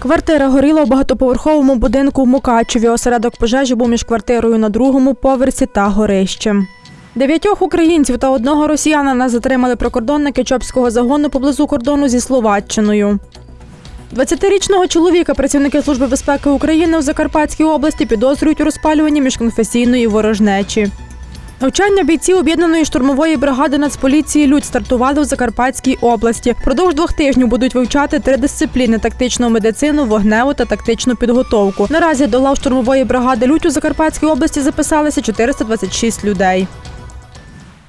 Квартира горіла у багатоповерховому будинку в Мукачеві. Осередок пожежі був між квартирою на другому поверсі та горищем. Дев'ятьох українців та одного росіянина затримали прикордонники Чопського загону поблизу кордону зі Словаччиною. 20-річного чоловіка працівники Служби безпеки України в Закарпатській області підозрюють у розпалюванні міжконфесійної ворожнечі. Навчання бійців об'єднаної штурмової бригади Нацполіції Людь стартували в Закарпатській області. Продовж двох тижнів будуть вивчати три дисципліни: тактичну медицину, вогневу та тактичну підготовку. Наразі до лав штурмової бригади Людь у Закарпатській області записалися 426 людей.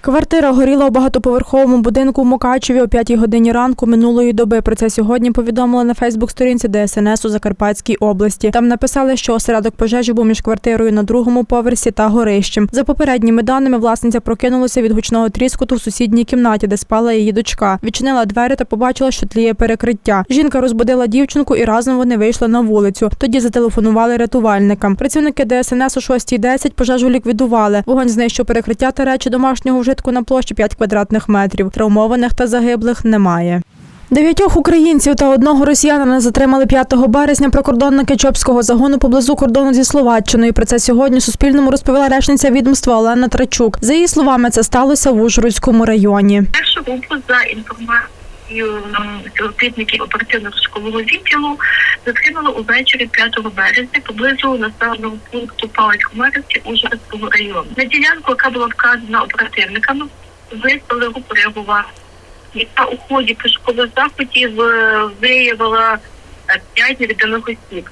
Квартира горіла у багатоповерховому будинку в Мукачеві о 5 годині ранку минулої доби. Про це сьогодні повідомили на Фейсбук-сторінці ДСНС у Закарпатській області. Там написали, що осередок пожежі був між квартирою на другому поверсі та горищем. За попередніми даними, власниця прокинулася від гучного тріскоту в сусідній кімнаті, де спала її дочка. Відчинила двері та побачила, що тліє перекриття. Жінка розбудила дівчинку і разом вони вийшли на вулицю. Тоді зателефонували рятувальникам. Працівники ДСНС о 6.10 пожежу ліквідували. Вогонь знищив перекриття та речі домашнього вжитку на площі 5 квадратних метрів. Травмованих та загиблих немає. Дев'ятьох українців та одного росіянина затримали 5 березня прикордонники Чопського загону поблизу кордону зі Словаччиною. Про це сьогодні Суспільному розповіла речниця відомства Олена Трачук. За її словами, це сталося в Ужгородському районі. Першу групу за інформацією м, співробітників оперативно-школового відділу затримали увечері 5 березня поблизу населеного пункту Палець Хмарівці Ужгородського району. На ділянку, яка була вказана оперативниками, виставили групу реагування, яка у ході пошукових заходів е, виявила е, п'ять невідомих осіб.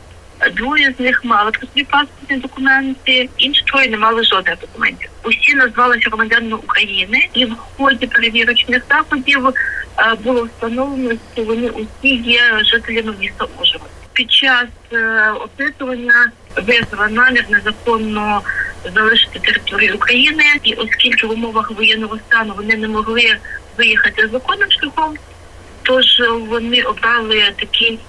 Двоє з них мали про собі паспортні документи, інші троє не мали жодних документів. Усі назвалися громадянами України, і в ході перевірочних заходів е, було встановлено, що вони усі є жителями міста Ужгород. Під час е, опитування виявила намір незаконно залишити територію України, і оскільки в умовах воєнного стану вони не могли виїхати законним шляхом, тож вони обрали такий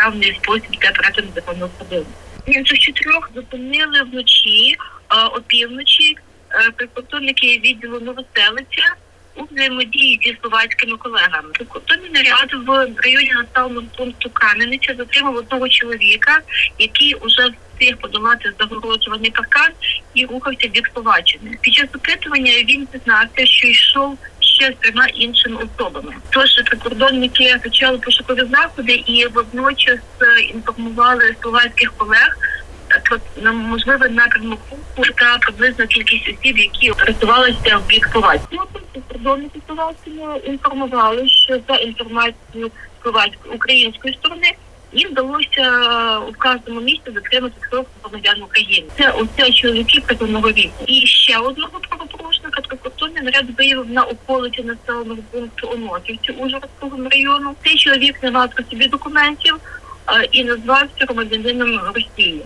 правний спосіб для перетину законного кордону. Інших чотирьох зупинили вночі, а, опівночі е, прикордонники відділу Новоселиця у взаємодії зі словацькими колегами. Прикордонний наряд в районі населеного пункту Кам'яниця затримав одного чоловіка, який уже встиг подолати загороджуваний паркан і рухався в бік Словаччини. Під час опитування він зізнався, що йшов ще з трьома іншими особами. Тож прикордонники почали пошукові заходи і водночас е, інформували словацьких колег е, про на можливий та приблизну кількість осіб, які пересувалися в бік Словаччини. Прикордонники Словаччини інформували, що за інформацією словацької української сторони. Їм вдалося у вказаному місці затримати трьох громадян України. Це оце чоловіки призовного віку. І ще одного прикордонний наряд виявив на околиці населеного пункту Оносівці Ужгородського району. Цей чоловік не мав при собі документів е, і назвався громадянином Росії.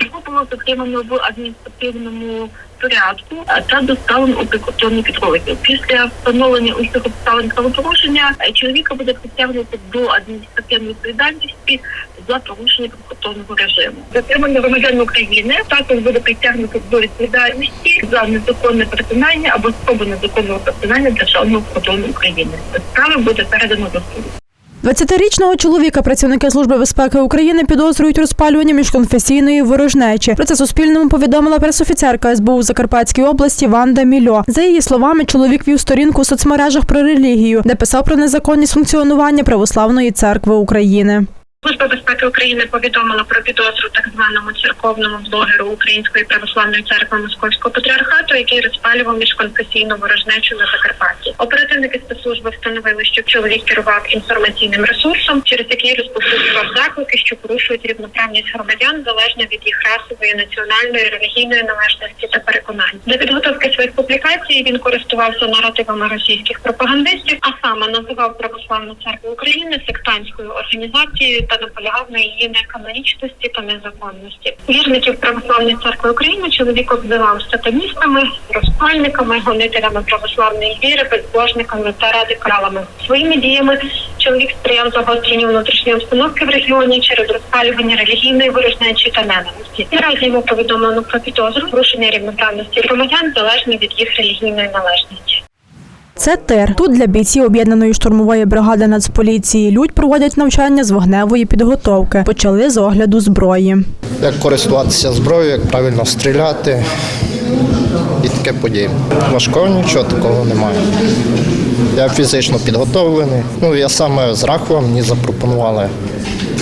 Його було затримано в адміністративному порядку та доставлено у прикордонний підрозділ. Після встановлення усіх обставин правопорушення е, чоловіка буде притягнути до адміністративної відповідальності за порушення прикордонного режиму. Затримання громадян України також буде притягнути до відповідальності за незаконне перетинання або спробу незаконного перетинання державного кордону України. Справа буде передано до суду. 20-річного чоловіка працівники Служби безпеки України підозрюють у розпалюванні міжконфесійної ворожнечі. Про це Суспільному повідомила пресофіцерка СБУ Закарпатській області Ванда Мільо. За її словами, чоловік вів сторінку у соцмережах про релігію, де писав про незаконність функціонування Православної церкви України. Служба безпеки України повідомила про підозру так званому церковному блогеру Української православної церкви Московського патріархату, який розпалював міжконфесійну ворожнечу на Закарпатті. Оперативники спецслужби встановили, що чоловік керував інформаційним ресурсом, через який розповсюджував заклики, що порушують рівноправність громадян залежно від їх расової, національної, релігійної належності та переконань. Для підготовки своїх публікацій він користувався наративами російських пропагандистів, а саме називав православну церкву України сектантською організацією та наполягав на її неканонічності та незаконності. Вірників православної церкви України чоловік обзивав сатаністами, розпальниками, гонителями православної віри, безбожниками та радикалами. Своїми діями чоловік сприяв загостренню внутрішньої обстановки в регіоні через розпалювання релігійної ворожнечі та ненависті. Наразі йому повідомлено про підозру порушення рівноправності громадян залежно від їх релігійної належності. Це тир. Тут для бійців об'єднаної штурмової бригади Нацполіції Людь проводять навчання з вогневої підготовки. Почали з огляду зброї. як користуватися зброєю, як правильно стріляти і таке подібне. Важкого нічого такого немає. Я фізично підготовлений. Ну, я саме з Рахова, мені запропонували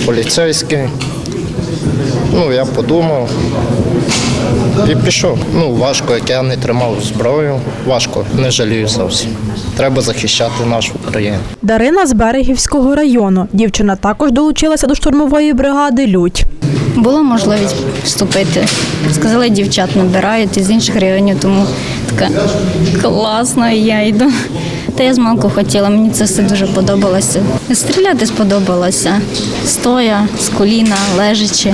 поліцейський. Ну, я подумав і пішов. Ну, важко, як я не тримав зброю, важко, не жалію зовсім. Треба захищати нашу Україну. Дарина з Берегівського району. Дівчина також долучилася до штурмової бригади Людь. Була можливість вступити. Сказали, дівчат набирають із інших районів, тому така класно, і я йду. Та я з малку хотіла, мені це все дуже подобалося. Стріляти сподобалося. Стоя, з коліна, лежачи.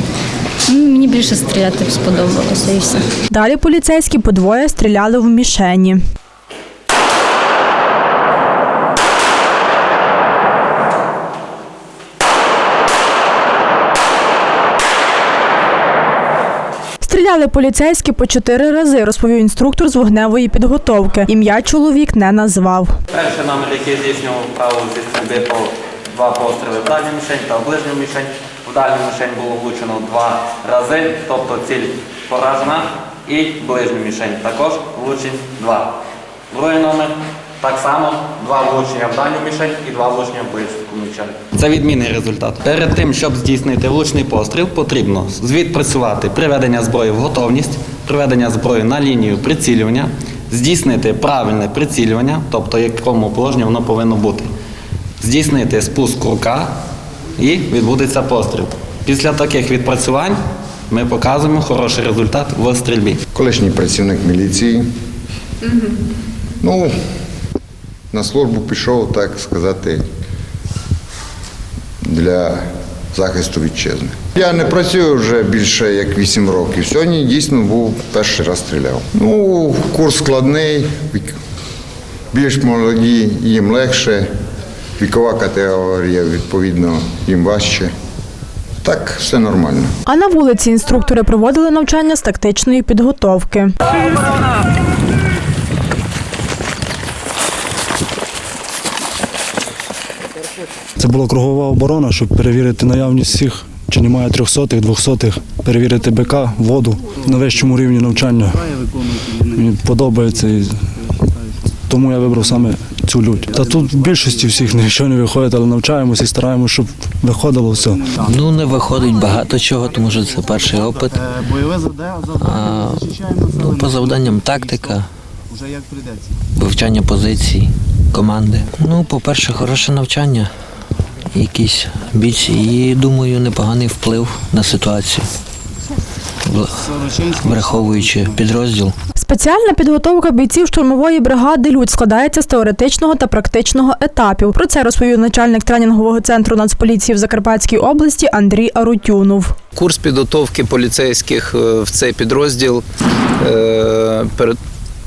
Ну, Мені більше стріляти сподобалося і все. Далі поліцейські подвоє стріляли в мішені. Стріляли поліцейські по чотири рази, розповів інструктор з вогневої підготовки. Ім'я чоловік не назвав. Перший номер, який здійснював право зі по два постріли в дальню мішень та в ближню мішень. В дальню мішень було влучено два рази, тобто ціль поражена, і ближню мішень також влучень два. Другий номер так само два влучення в дальню мішень і два влучення в ближню мішень. Це відмінний результат. Перед тим, щоб здійснити влучний постріл, потрібно відпрацювати приведення зброї в готовність, приведення зброї на лінію прицілювання, здійснити правильне прицілювання, тобто в якому положенні воно повинно бути, здійснити спуск рука і відбудеться постріл. Після таких відпрацювань ми показуємо хороший результат в стрільбі. колишній працівник міліції. Ну, на службу пішов, так сказати, для захисту вітчизни. Я не працюю вже більше як 8 років. Сьогодні дійсно був перший раз стріляв. Ну, курс складний, більш молоді, їм легше, вікова категорія, відповідно, їм важче. Так, все нормально. А на вулиці інструктори проводили навчання з тактичної підготовки. Це була кругова оборона, щоб перевірити наявність всіх, чи немає трьохсотих, двохсотих, перевірити БК, воду на вищому рівні навчання. Мені подобається і тому я вибрав саме цю лють. Та тут в більшості всіх нічого не виходить, але навчаємося і стараємося, щоб виходило все. Ну, не виходить багато чого, тому що це перший опит. А, ну, по завданням тактика, вивчання позицій, команди. Ну, по-перше, хороше навчання, якісь бійці і, думаю, непоганий вплив на ситуацію, враховуючи підрозділ. Спеціальна підготовка бійців штурмової бригади Людь складається з теоретичного та практичного етапів. Про це розповів начальник тренінгового центру Нацполіції в Закарпатській області Андрій Арутюнов. Курс підготовки поліцейських е, в цей підрозділ е, перед-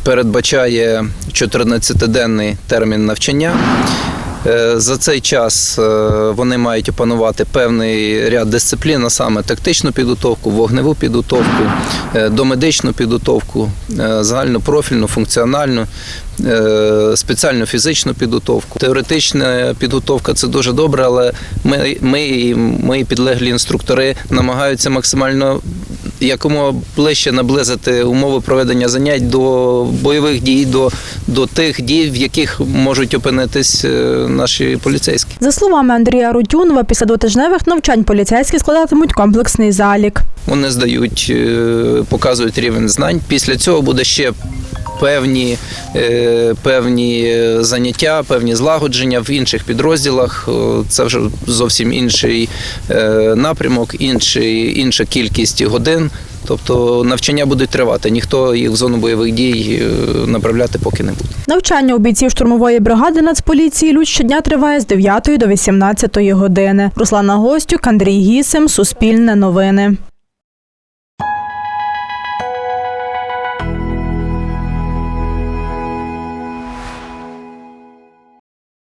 передбачає 14-денний термін навчання. Е, За цей час е, вони мають опанувати певний ряд дисциплін, а саме тактичну підготовку, вогневу підготовку, е, домедичну підготовку, е, загальнопрофільну, функціональну, спеціальну фізичну підготовку. Теоретична підготовка це дуже добре, але ми, ми, і підлеглі інструктори намагаються максимально якомога ближче наблизити умови проведення занять до бойових дій, до, до тих дій, в яких можуть опинитись е, наші поліцейські. За словами Андрія Рутюнова, після двотижневих навчань поліцейські складатимуть комплексний залік. Вони здають, е, показують рівень знань. Після цього буде ще певні, е, певні е, заняття, певні злагодження в інших підрозділах. Е, Це вже зовсім інший напрямок, інший, інша кількість годин. Тобто навчання будуть тривати. Ніхто їх в зону бойових дій направляти поки не буде. Навчання у бійців штурмової бригади Нацполіції Людь щодня триває з 9 до 18 години. Руслана Гостюк, Андрій Гісим, Суспільне новини.